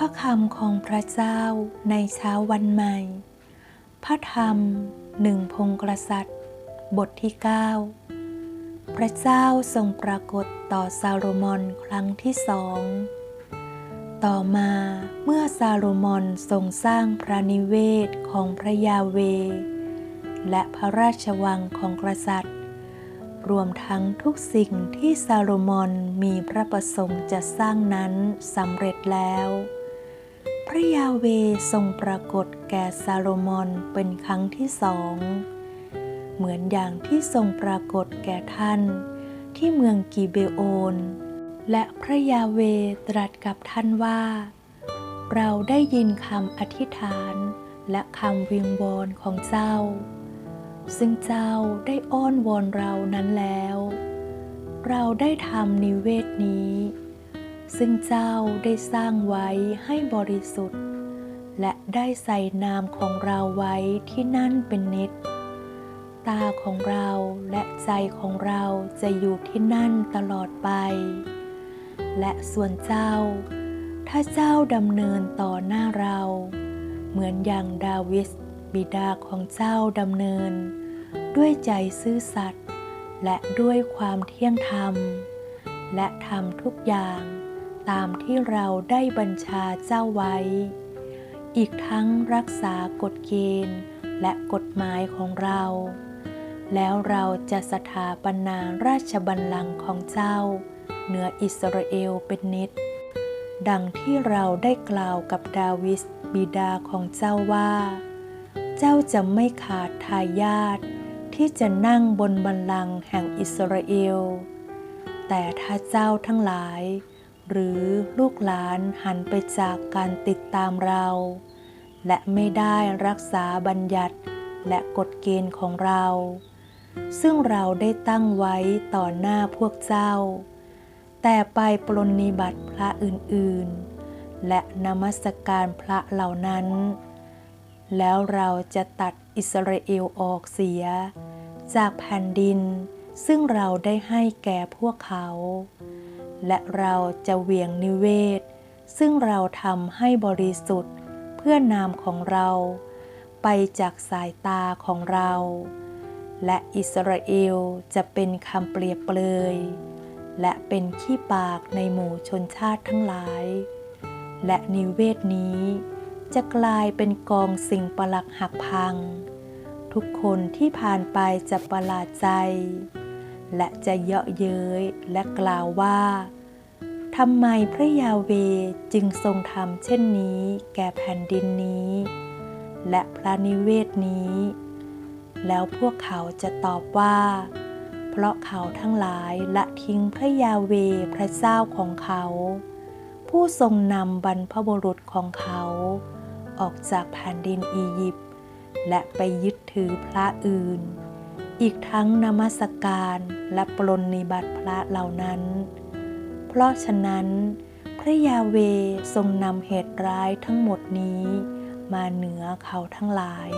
ระคำของพระเจ้าในเช้าวันใหม่ พระธรรมหนึ่งพงกษัตริย์ บทที่ 9 พระเจ้าทรงปรากฏต่อซาโลมอนครั้งที่สอง ต่อมาเมื่อซาโลมอนทรงสร้างพระนิเวศของพระยาเว และพระราชวังของกษัตริย์ รวมทั้งทุกสิ่งที่ซาโลมอนมีพระประสงค์จะสร้างนั้นสำเร็จแล้ว พระยาเวทรงปรากฏแก่ซาโลมอนเป็นครั้งที่สอง เหมือนอย่างที่ทรงปรากฏแก่ท่านที่เมืองกีเบโอน และพระยาเวตรัสกับท่านว่า เราได้ยินคำอธิษฐานและคำวิงวอนของเจ้า ซึ่งเจ้าได้อ้อนวอนเรานั้นแล้ว เราได้ทำนิเวศนี้ ซึ่งเจ้าได้สร้างไว้ให้บริสุทธิ์ และได้ใส่นามของเราไว้ที่นั่นเป็นนิด ตาของเราและใจของเราจะอยู่ที่นั่นตลอดไป และส่วนเจ้า ถ้าเจ้าดำเนินต่อหน้าเรา เหมือนอย่างดาวิสบิดาของเจ้าดำเนิน ด้วยใจซื่อสัตย์และด้วยความเที่ยงธรรม และทำทุกอย่าง ตามที่เราได้บัญชาเจ้าไว้ อีกทั้งรักษากฎเกณฑ์และกฎหมายของเรา แล้วเราจะสถาปนาราชบัลลังก์ของเจ้า เหนืออิสราเอลเป็นนิด ดังที่เราได้กล่าวกับดาวิสบิดาของเจ้าว่า เจ้าจะไม่ขาดทายาทที่จะนั่งบนบัลลังก์แห่งอิสราเอล แต่ถ้าเจ้าทั้งหลาย หรือลูกหลานหันไปจากการติดตามเรา และไม่ได้รักษาบัญญัติและกฎเกณฑ์ของเรา ซึ่งเราได้ตั้งไว้ต่อหน้าพวกเจ้า แต่ไปปรนนิบัติพระอื่นๆ และนมัสการพระเหล่านั้น แล้วเราจะตัดอิสราเอลออกเสีย จากแผ่นดินซึ่งเราได้ให้แก่พวกเขา และเราจะเหวี่ยงนิเวศ ซึ่งเราทำให้บริสุทธิ์เพื่อนามของเรา ไปจากสายตาของเรา และอิสราเอลจะเป็นคำเปรียบเปรยและเป็นขี้ปากในหมู่ชนชาติทั้งหลาย และนิเวศนี้ จะกลายเป็นกองสิ่งประหลักหักพัง ทุกคนที่ผ่านไปจะประหลาดใจ และจะเยาะเย้ยและกล่าวว่าทำไมพระยาเวจึงทรงทำเช่นนี้แก่แผ่นดินนี้ และพระนิเวศนี้ แล้วพวกเขาจะตอบว่า เพราะเขาทั้งหลายละทิ้งพระยาเวพระเจ้าของเขา ผู้ทรงนำบรรพบุรุษของเขา ออกจากแผ่นดินอียิปต์และไปยึดถือพระอื่น อีกทั้งนมัสการและปรนนิบัติพระเหล่านั้น เพราะฉะนั้น พระยาเวทรงนำเหตุร้ายทั้งหมดนี้ มาเหนือเขาทั้งหลาย